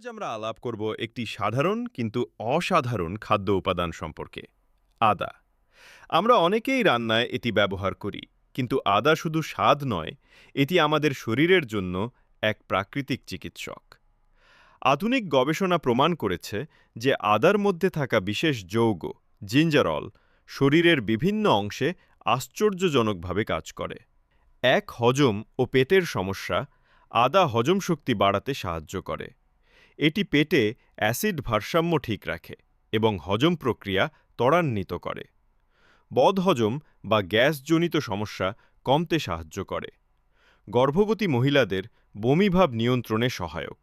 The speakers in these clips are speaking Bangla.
আজ আমরা আলাপ করব একটি সাধারণ কিন্তু অসাধারণ খাদ্য উপাদান সম্পর্কে, আদা। আমরা অনেকেই রান্নায় এটি ব্যবহার করি, কিন্তু আদা শুধু স্বাদ নয়, এটি আমাদের শরীরের জন্য এক প্রাকৃতিক চিকিৎসক। আধুনিক গবেষণা প্রমাণ করেছে যে আদার মধ্যে থাকা বিশেষ যৌগ জিঞ্জারল শরীরের বিভিন্ন অংশে আশ্চর্যজনকভাবে কাজ করে। এক হজম ও পেটের সমস্যা আদা হজম শক্তি বাড়াতে সাহায্য করে। এটি পেটে অ্যাসিড ভারসাম্য ঠিক রাখে এবং হজম প্রক্রিয়া ত্বরান্বিত করে। বদহজম বা গ্যাসজনিত সমস্যা কমতে সাহায্য করে। গর্ভবতী মহিলাদের বমিভাব নিয়ন্ত্রণে সহায়ক।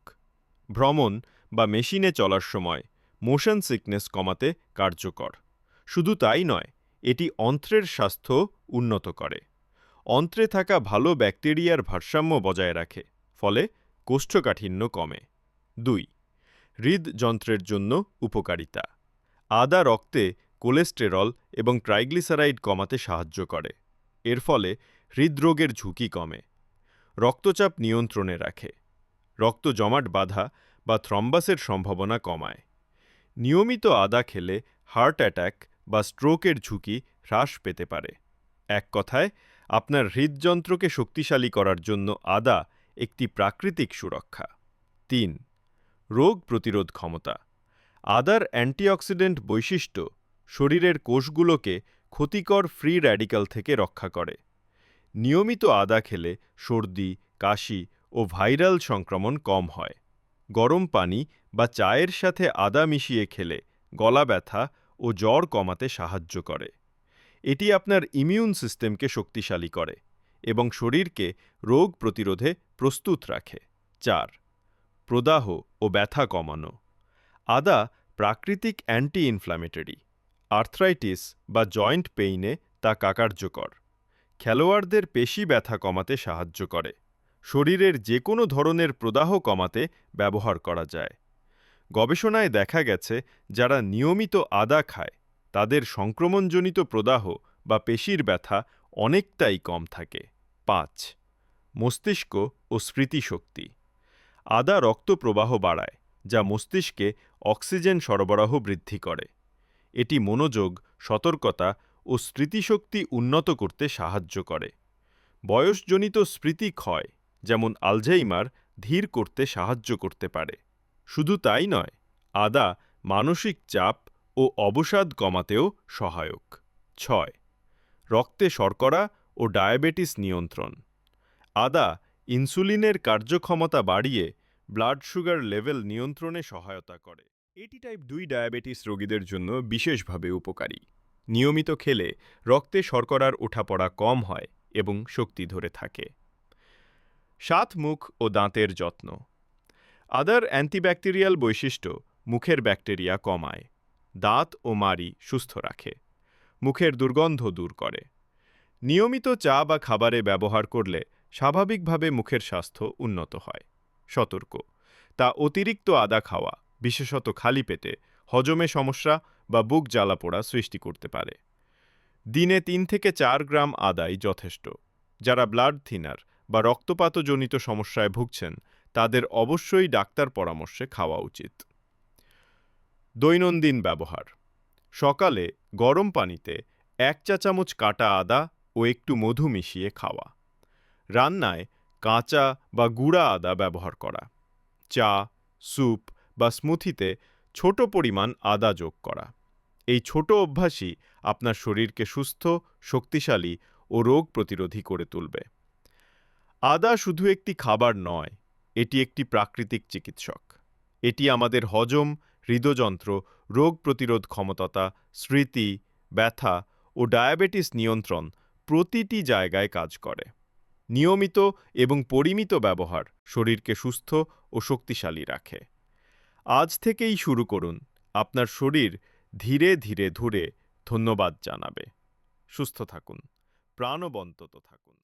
ভ্রমণ বা মেশিনে চলার সময় মোশন সিকনেস কমাতে কার্যকর। শুধু তাই নয়, এটি অন্ত্রের স্বাস্থ্য উন্নত করে। অন্ত্রে থাকা ভালো ব্যাকটেরিয়ার ভারসাম্য বজায় রাখে, ফলে কোষ্ঠকাঠিন্য কমে। দুই হৃদযন্ত্রের জন্য উপকারিতা। আদা রক্তে কোলেস্টেরল এবং ট্রাইগ্লিসারাইড কমাতে সাহায্য করে। এর ফলে হৃদরোগের ঝুঁকি কমে। রক্তচাপ নিয়ন্ত্রণে রাখে। রক্ত জমাট বাধা বা থ্রম্বাসের সম্ভাবনা কমায়। নিয়মিত আদা খেলে হার্ট অ্যাটাক বা স্ট্রোকের ঝুঁকি হ্রাস পেতে পারে। এক কথায়, আপনার হৃদযন্ত্রকে শক্তিশালী করার জন্য আদা একটি প্রাকৃতিক সুরক্ষা। তিন রোগ প্রতিরোধ ক্ষমতা। আদার অ্যান্টিঅক্সিডেন্ট বৈশিষ্ট্য শরীরের কোষগুলোকে ক্ষতিকর ফ্রি র্যাডিক্যাল থেকে রক্ষা করে। নিয়মিত আদা খেলে সর্দি, কাশি ও ভাইরাল সংক্রমণ কম হয়। গরম পানি বা চায়ের সাথে আদা মিশিয়ে খেলে গলা ব্যথা ও জ্বর কমাতে সাহায্য করে। এটি আপনার ইমিউন সিস্টেমকে শক্তিশালী করে এবং শরীরকে রোগ প্রতিরোধে প্রস্তুত রাখে। চার প্রদাহ ও ব্যথা কমানো। আদা প্রাকৃতিক অ্যান্টি ইনফ্ল্যামেটরি আর্থ্রাইটিস বা জয়েন্ট পেইনে তা কাকার্যকর। খেলোয়াড়দের পেশি ব্যথা কমাতে সাহায্য করে। শরীরের যে কোনো ধরনের প্রদাহ কমাতে ব্যবহার করা যায়। গবেষণায় দেখা গেছে, যারা নিয়মিত আদা খায়, তাদের সংক্রমণজনিত প্রদাহ বা পেশির ব্যথা অনেকটাই কম থাকে। পাঁচ, মস্তিষ্ক ও স্মৃতিশক্তি। আদা রক্ত প্রবাহ বাড়ায়, যা মস্তিষ্কে অক্সিজেন সরবরাহ বৃদ্ধি করে। এটি মনোযোগ, সতর্কতা ও স্মৃতিশক্তি উন্নত করতে সাহায্য করে। বয়সজনিত স্মৃতি ক্ষয়, যেমন আলঝেইমার, ধীর করতে সাহায্য করতে পারে। শুধু তাই নয়, আদা মানসিক চাপ ও অবসাদ কমাতেও সহায়ক। ছয়, রক্তে শর্করা ও ডায়াবেটিস নিয়ন্ত্রণ। আদা ইনসুলিনের কার্যক্ষমতা বাড়িয়ে ব্লাড সুগার লেভেল নিয়ন্ত্রণে সহায়তা করে। এটি টাইপ দুই ডায়াবেটিস রোগীদের জন্য বিশেষভাবে উপকারী। নিয়মিত খেলে রক্তে শর্করার ওঠাপড়া কম হয় এবং শক্তি ধরে থাকে। সাত মুখ ও দাঁতের যত্ন। আদার অ্যান্টিব্যাকটেরিয়াল বৈশিষ্ট্য মুখের ব্যাকটেরিয়া কমায়। দাঁত ও মারি সুস্থ রাখে। মুখের দুর্গন্ধ দূর করে। নিয়মিত চা বা খাবারে ব্যবহার করলে স্বাভাবিকভাবে মুখের স্বাস্থ্য উন্নত হয়। সতর্ক। তা অতিরিক্ত আদা খাওয়া, বিশেষত খালি পেটে, হজমে সমস্যা বা বুক জ্বালাপোড়া সৃষ্টি করতে পারে। দিনে তিন থেকে চার গ্রাম আদাই যথেষ্ট। যারা ব্লাড থিনার বা রক্তপাতজনিত সমস্যায় ভুগছেন, তাদের অবশ্যই ডাক্তার পরামর্শে খাওয়া উচিত। দৈনন্দিন ব্যবহার। সকালে গরম পানিতে এক চা চামচ কাটা আদা ও একটু মধু মিশিয়ে খাওয়া। রান্নায় কাঁচা বা গুঁড়া আদা ব্যবহার করা। চা, স্যুপ বা স্মুথিতে ছোট পরিমাণ আদা যোগ করা। এই ছোট অভ্যাসই আপনার শরীরকে সুস্থ, শক্তিশালী ও রোগ প্রতিরোধী করে তুলবে। আদা শুধু একটি খাবার নয়, এটি একটি প্রাকৃতিক চিকিৎসক। এটি আমাদের হজম, হৃদযন্ত্র, রোগ প্রতিরোধ ক্ষমতা স্মৃতি, ব্যথা ও ডায়াবেটিস নিয়ন্ত্রণ প্রতিটি জায়গায় কাজ করে। নিয়মিত এবং পরিমিত ব্যবহার শরীরকে সুস্থ ও শক্তিশালী রাখে। আজ থেকেই শুরু করুন। আপনার শরীর ধীরে ধীরে ধরে ধন্যবাদ জানাবে। সুস্থ থাকুন। প্রাণবন্তত থাকুন।